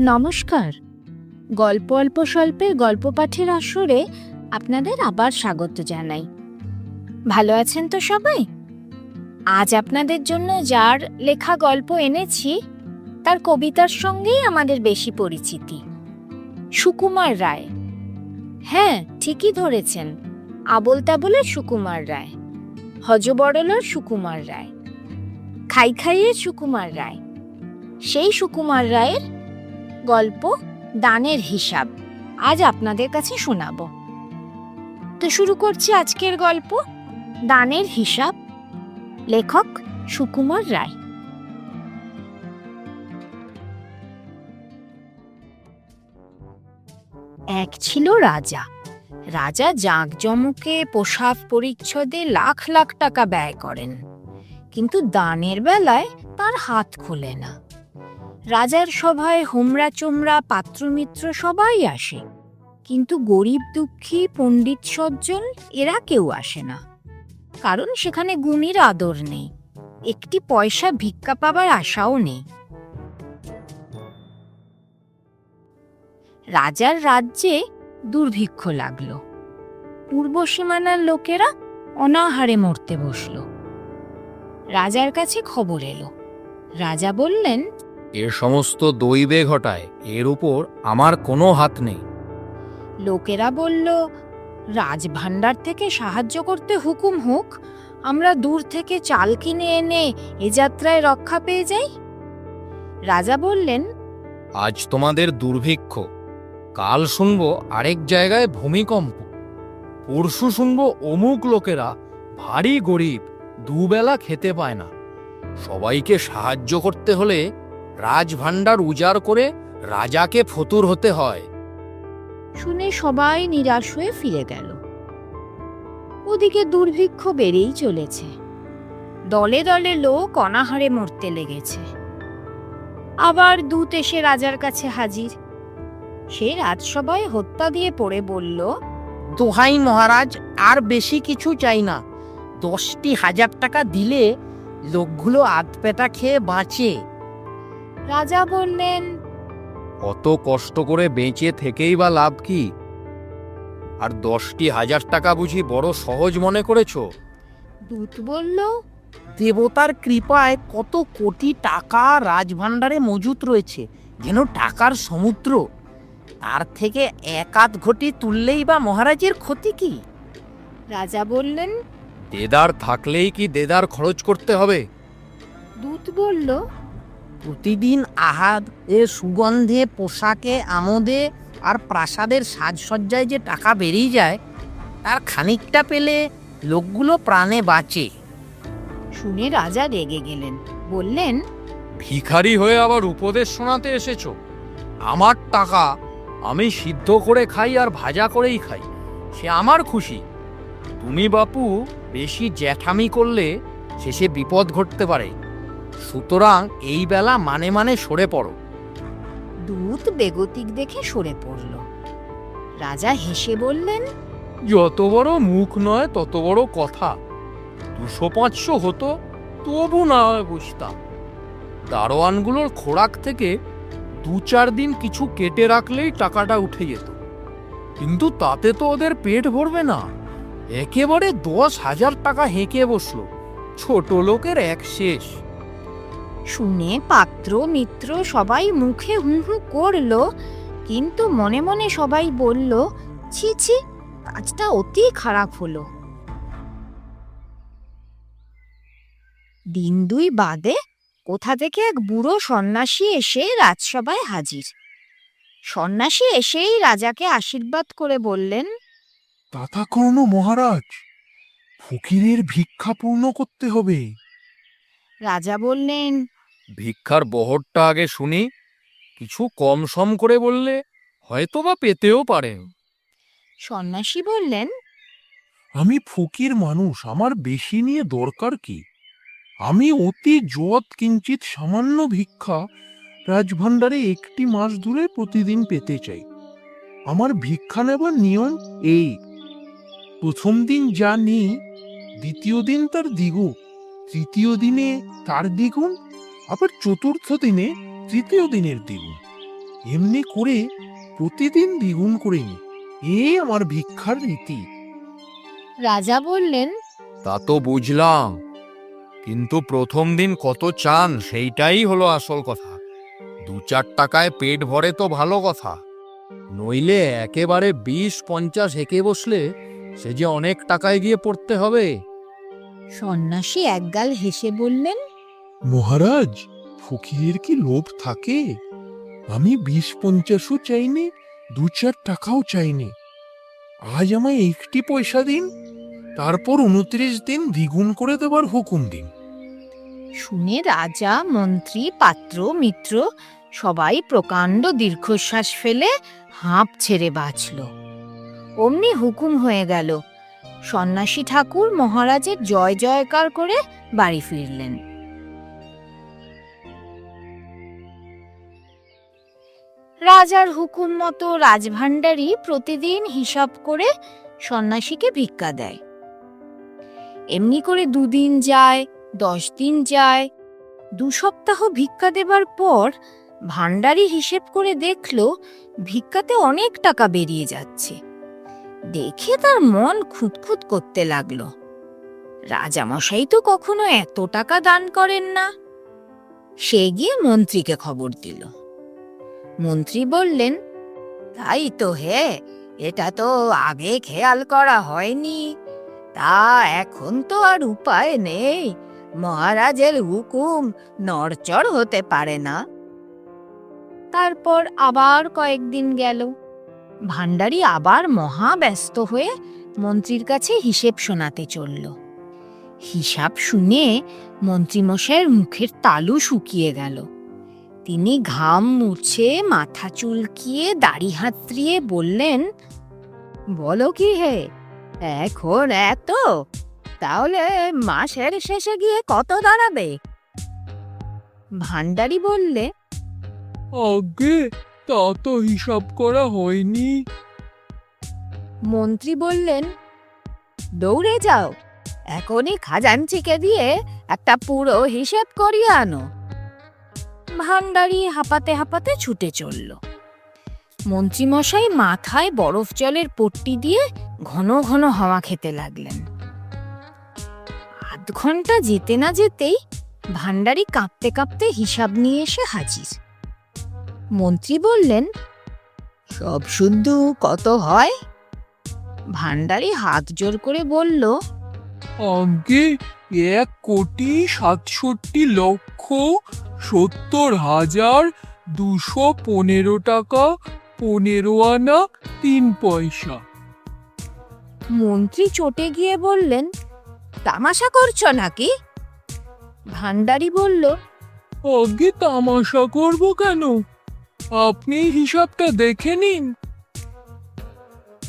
নমস্কার। গল্প অল্প স্বল্পের গল্প পাঠের আসরে আপনাদের আবার স্বাগত জানাই। ভালো আছেন তো সবাই? আজ আপনাদের জন্য যার লেখা গল্প এনেছি, তার কবিতার সঙ্গেই আমাদের বেশি পরিচিতি। সুকুমার রায়। হ্যাঁ ঠিকই ধরেছেন। আবল তাবলের সুকুমার রায়। হজবরলার সুকুমার রায়। খাই খাইয়ের সুকুমার রায়। সেই সুকুমার রায়ের গল্প দানের হিসাব। আজ আপনাদের কাছে শোনাব। তো শুরু করছি আজকের গল্প, দানের হিসাব। লেখক সুকুমার রায়। এক ছিল রাজা। রাজা জাঁকজমকে পোশাক পরিচ্ছদে লাখ লাখ টাকা ব্যয় করেন। কিন্তু দানের বেলায় তার হাত খোলে না। রাজার সভায় হোমরা চোমরা পাত্রমিত্র সবাই আসে। কিন্তু গরিব দুঃখী, পণ্ডিত সজ্জন এরা কেউ আসে না। কারণ সেখানে গুণীর আদর নেই। একটি পয়সা ভিক্ষা পাবার আশাও নেই। রাজার রাজ্যে দুর্ভিক্ষ লাগল। পূর্ব সীমানার লোকেরা অনাহারে মরতে বসল। রাজার কাছে খবর এলো। রাজা বললেন এ সমস্ত দৈবে ঘটায় এর উপর আমার কোনো হাত নেই। লোকেরা বলল রাজভাণ্ডার থেকে সাহায্য করতে হুকুম হোক আমরা দূর থেকে চাল কিনে এনে এ যাত্রায় রক্ষা পেয়ে যাই। রাজা বললেন আজ তোমাদের দুর্ভিক্ষ। কাল শুনব আরেক জায়গায় ভূমিকম্প। পরশু শুনব অমুক লোকেরা ভারী গরিব দুবেলা খেতে পায় না। সবাইকে সাহায্য করতে হলে রাজভাণ্ডার উজাড় করে রাজাকে ফতুর হতে হয়। শুনে সবাই নিরাশ হয়ে ফিরে গেল। ওদিকে দুর্ভিক্ষ বেড়েই চলেছে। দলে দলে লোক অনাহারে মরতে লেগেছে। আবার দূত এসে রাজার কাছে হাজির। সে রাজসভায় হত্যা দিয়ে পড়ে বলল দোহাই মহারাজ আর বেশি কিছু চাই না। দশটি হাজার টাকা দিলে লোকগুলো আধপেটা খেয়ে বাঁচে। রাজা বললেন অত কষ্ট করে বেঁচে থেকেই বা লাভ কি? আর দশটি হাজার টাকা বুঝি বড় সহজ মনে করেছ? দূত বলল দেবতার কৃপায় কত কোটি টাকা রাজভাণ্ডারে মজুত রয়েছে যেন টাকার সমুদ্র। তার থেকে এক আধ ঘটি তুললেই বা মহারাজের ক্ষতি কি? রাজা বললেন দেদার থাকলেই কি দেদার খরচ করতে হবে? দূত বলল প্রতিদিন আহার এ সুগন্ধে পোশাকে আমোদে আর প্রাসাদের সাজসজ্জায় যে টাকা বেরিয়ে যায় তার খানিকটা পেলে লোকগুলো প্রাণে বাঁচে। শুনে রাজা রেগে গেলেন। বললেন ভিখারি হয়ে আবার উপদেশ শোনাতে এসেছ? আমার টাকা আমি সিদ্ধ করে খাই আর ভাজা করেই খাই। সে আমার খুশি। তুমি বাপু বেশি জ্যাঠামি করলে শেষে বিপদ ঘটতে পারে। সুতরাং এই বেলা মানে মানে সরে পড়ো। দূত বেগতিক দেখে সরে পড়ল। রাজা হেসে বললেন যত বড় মুখ নয় তত বড় কথা। দুশো পাঁচশো হতো তবু না হয় বুঝতাম। দারোয়ানগুলোর খোরাক থেকে দু চার দিন কিছু কেটে রাখলেই টাকাটা উঠে যেত। কিন্তু তাতে তো ওদের পেট ভরবে না। একেবারে দশ হাজার টাকা হেঁকে বসল। ছোট লোকের এক শেষ। শুনে পাত্র মিত্র সবাই মুখে হু হু করল কিন্তু মনে মনে সবাই বলল ছি ছি কাজটা অতি খারাপ হলো। দিন দুই বাদে কোথা থেকে এক বুড়ো সন্ন্যাসী এসে রাজসভায় হাজির। সন্ন্যাসী এসেই রাজাকে আশীর্বাদ করে বললেন তাতাকর্ণ মহারাজ ফকিরের ভিক্ষা পূর্ণ করতে হবে। রাজা বললেন ভিক্ষার বহরটা আগে শুনি কিছু কম সম করে বললে হয়তো বা পেতেও পারে। সন্ন্যাসী বললেন আমি ফকির মানুষ আমার বেশি নিয়ে দরকার কি? আমি অতি যৎ কিঞ্চিত সামান্য ভিক্ষা রাজভাণ্ডারে একটি মাস ধরে প্রতিদিন পেতে চাই। আমার ভিক্ষা নেবার নিয়ম এই। প্রথম দিন যা নিই দ্বিতীয় দিন তার দ্বিগুণ তৃতীয় দিনে তার দ্বিগুণ আবার চতুর্থ দিনে তৃতীয় দিনের দ্বিগুণ। এমনি করে প্রতিদিন দ্বিগুণ করে নি। এ আমার ভিক্ষার রীতি। রাজা বললেন তা তো বুঝলাম। কিন্তু প্রথম দিন কত চান সেইটাই হলো আসল কথা। দু চার টাকায় পেট ভরে তো ভালো কথা। নইলে একেবারে বিশ পঞ্চাশ হেঁকে বসলে সে যে অনেক টাকায় গিয়ে পড়তে হবে। সন্ন্যাসী একগাল হেসে বললেন মহারাজ, ফকিরের কি লোভ থাকে? আমি বিশ পঞ্চাশও চাইনি দু চার টাকাও চাইনি। আজ আমায় একটি পয়সা দিন, তারপর উনত্রিশ দিন দ্বিগুণ করে দেবার হুকুম দিন। শুনে রাজা, মন্ত্রী, পাত্র, মিত্র সবাই প্রকাণ্ড দীর্ঘশ্বাস ফেলে হাঁপ ছেড়ে বাঁচল। অমনি হুকুম হয়ে গেল। সন্ন্যাসী ঠাকুর মহারাজের জয় জয়কার করে বাড়ি ফিরলেন। রাজার হুকুম মতো রাজভাণ্ডারী প্রতিদিন হিসাব করে সন্ন্যাসীকে ভিক্ষা দেয়। এমনি করে দুদিন যায় দশ দিন যায়। দু সপ্তাহ ভিক্ষা দেবার পর ভাণ্ডারি হিসেব করে দেখল ভিক্ষাতে অনেক টাকা বেরিয়ে যাচ্ছে। দেখে তার মন খুঁতখুত করতে লাগল। রাজামশাই তো কখনো এত টাকা দান করেন না। সে গিয়ে মন্ত্রীকে খবর দিল। মন্ত্রী বললেন, তাই তো হে, এটা তো আগে খেয়াল করা হয়নি। তা এখন তো আর উপায় নেই। মহারাজের হুকুম নড়চড় হতে পারে না। তারপর আবার কয়েকদিন গেল। ভাণ্ডারি আবার মহা ব্যস্ত হয়ে মন্ত্রীর কাছে হিসেব শোনাতে চলল। হিসাব শুনে মন্ত্রীমশাইয়ের মুখের তালু শুকিয়ে গেল। তিনি ঘাম মুছে মাথা চুলকিয়ে দাড়ি হাতড়িয়ে বললেন বলো কি হে এখন এত? তাহলে মাসের শেষে গিয়ে কত দাঁড়াবে? ভান্ডারি বললে আগে তা তো হিসাব করা হয়নি। মন্ত্রী বললেন দৌড়ে যাও এখনই খাজাঞ্চিকে দিয়ে একটা পুরো হিসেব করিয়ে আনো। ভান্ডারি হাঁপাতে হাঁপাতে ছুটে চলল। মন্ত্রীমশাই মাথায় বরফ জলের পট্টি দিয়ে ঘন ঘন হাওয়া খেতে লাগলেন। আধ ঘণ্টা যেতে না যেতেই ভান্ডারি কাঁপতে কাঁপতে হিসাব নিয়ে এসে হাজির। মন্ত্রী বললেন সব শুদ্ধ কত হয়? ভান্ডারি হাত জোর করে বলল আগে এক কোটি সাতষট্টি লক্ষ সত্তর হাজার দুশো পনেরো টাকা পনেরো আনা তিন পয়সা। মন্ত্রী চটে গিয়ে বললেন তামাশা করছ নাকি? ভান্ডারি বলল আগে তামাশা করব কেন? আপনি হিসাবটা দেখে নিন।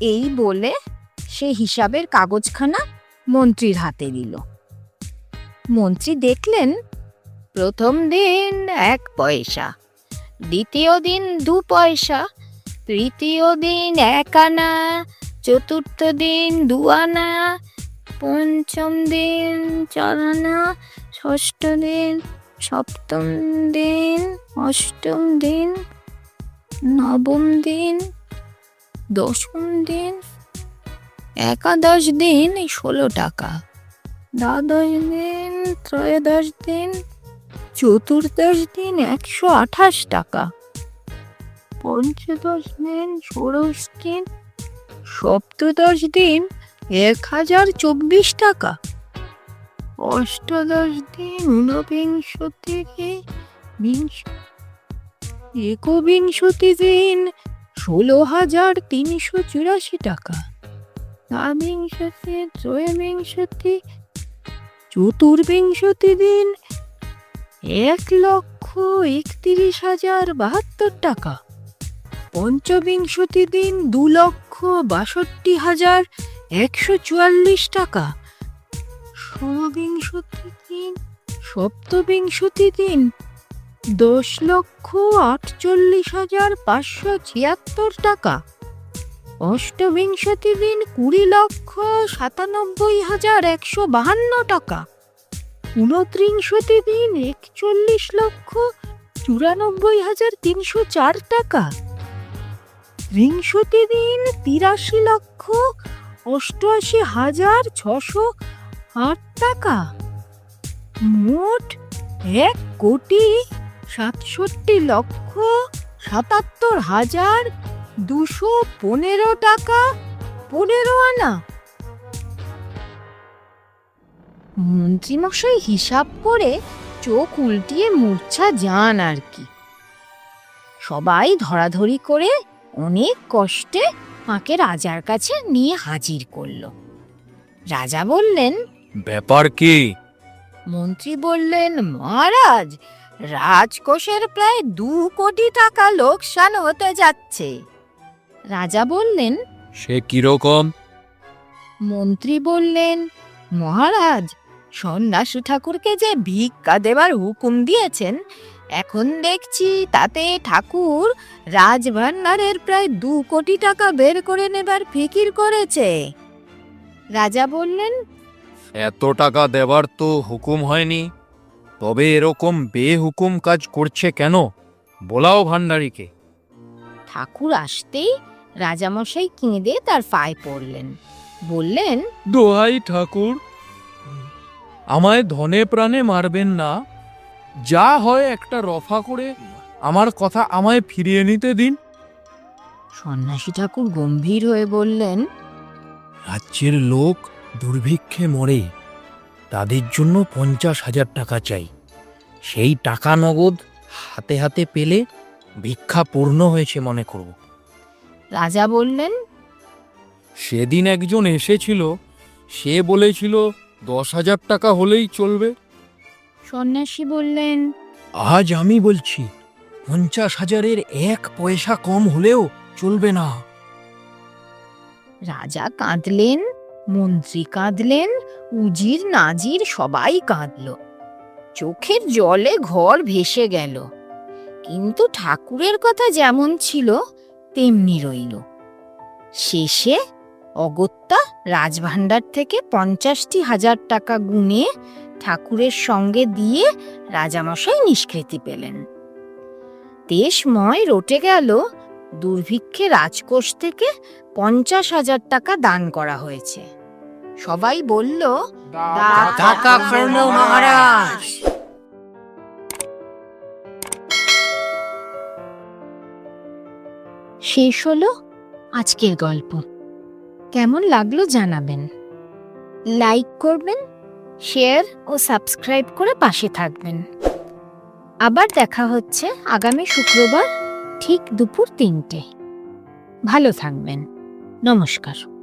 এই বলে সে হিসাবের কাগজখানা মন্ত্রীর হাতে দিল। মন্ত্রী দেখলেন প্রথম দিন এক পয়সা, দ্বিতীয় দিন দু পয়সা, তৃতীয় দিন এক আনা, চতুর্থ দিন দু আনা, পঞ্চম দিন চার আনা, ষষ্ঠ দিন, সপ্তম দিন, অষ্টম দিন, নবম দিন, দশম দিন, একাদশ দিন ষোলো টাকা, দ্বাদশ দিন ত্রয়োদশ দিন চতুর্দশ দিন একশো আঠাশ টাকা। পঞ্চদশ দিন ষোড়শ দিন, সপ্তদশ দিন এক হাজার চব্বিশ টাকা। অষ্টদশ দিন ঊনবিংশ থেকে বিংশ, একবিংশতি দিন ষোলো হাজার তিনশো চুরাশি টাকা। দ্বাবিংশতি, ত্রয়োবিংশতি, চতুর্বিংশতি দিন এক লক্ষ একত্রিশ হাজার বাহাত্তর টাকা। পঞ্চবিংশতি দিন দু লক্ষ বাষট্টি হাজার একশো চুয়াল্লিশ টাকা। ষোলবিংশতি দিন, সপ্তবিংশতি দিন দশ লক্ষ আটচল্লিশ হাজার পাঁচশো ছিয়াত্তর টাকা। অষ্টবিংশতি দিন কুড়ি লক্ষ সাতানব্বই হাজার একশো বাহান্ন টাকা। ঊনত্রিংশতি দিন একচল্লিশ লক্ষ চুরানব্বই হাজার তিনশো চার টাকা। ত্রিংশতি দিন তিরাশি লক্ষ অষ্টআশি হাজার ছশো আট টাকা। মোট এক কোটি সাতষট্টি লক্ষ সাতাত্তর হাজার দুশো পনেরো টাকা, পনেরো আনা। মন্ত্রীমশাই হিসাব করে চোখ উল্টিয়ে মূর্ছা যান আর কি। সবাই ধরাধরি করে অনেক কষ্টে মাকে রাজার কাছে নিয়ে হাজির করল। রাজা বললেন ব্যাপার কি? মন্ত্রী বললেন মহারাজ রাজকোষের প্রায় দু কোটি টাকা লোকসান হতে যাচ্ছে। রাজা বললেন সে কীরকম? মন্ত্রী বললেন মহারাজ সন্ন্যাসী ঠাকুরকে যে ভিক্ষা দেবার হুকুম দিয়েছেন এখন দেখছি তাতে ঠাকুর রাজভান্ডারের প্রায় দু কোটি টাকা বের করে নেবার ফিকির করেছে। রাজা বললেন এত টাকা দেবার তো হুকুম হয়নি তবে এরকম বেহুকুম কাজ করছে কেন? বলাও ভান্ডারীকে। ঠাকুর আসতেই রাজামশাই কেঁদে তার পায়ে পড়লেন। বললেন দোহাই ঠাকুর আমায় ধনে প্রাণে মারবেন না। যা হয় একটা রফা করে আমার কথা আমায় ফিরিয়ে নিতে দিন। সন্ন্যাসী ঠাকুর গম্ভীর হয়ে বললেন রাজ্যের লোক দুর্ভিক্ষে মরে তাদের জন্য পঞ্চাশ হাজার টাকা চাই। সেই টাকা নগদ হাতে হাতে পেলে ভিক্ষা পূর্ণ হয়েছে মনে করব। রাজা বললেন সেদিন একজন এসেছিল সে বলেছিল দশ হাজার টাকা হলেই চলবে। সন্ন্যাসী বললেন আজ আমি বলছি পঞ্চাশ হাজারের এক পয়সা কম হলেও চলবে না। রাজা কাঁদলেন মন্ত্রী কাঁদলেন উজির নাজির সবাই কাঁদল। চোখের জলে ঘর ভেসে গেল। কিন্তু ঠাকুরের কথা যেমন ছিল তেমনি রইল। শেষে অগত্যা রাজভাণ্ডার থেকে পঞ্চাশটি হাজার টাকা গুনে ঠাকুরের সঙ্গে দিয়ে রাজামশাই নিষ্কৃতি পেলেন। দেশময় রটে গেল, দুর্ভিক্ষে রাজকোষ থেকে পঞ্চাশ হাজার টাকা দান করা হয়েছে। সবাই বলল মহারাজ! শেষ হলো আজকের গল্প। কেমন লাগল জানাবেন। লাইক করবেন, শেয়ার ও সাবস্ক্রাইব করে পাশে থাকবেন। আবার দেখা হচ্ছে আগামী শুক্রবার ঠিক দুপুর তিনটে। ভালো থাকবেন। নমস্কার।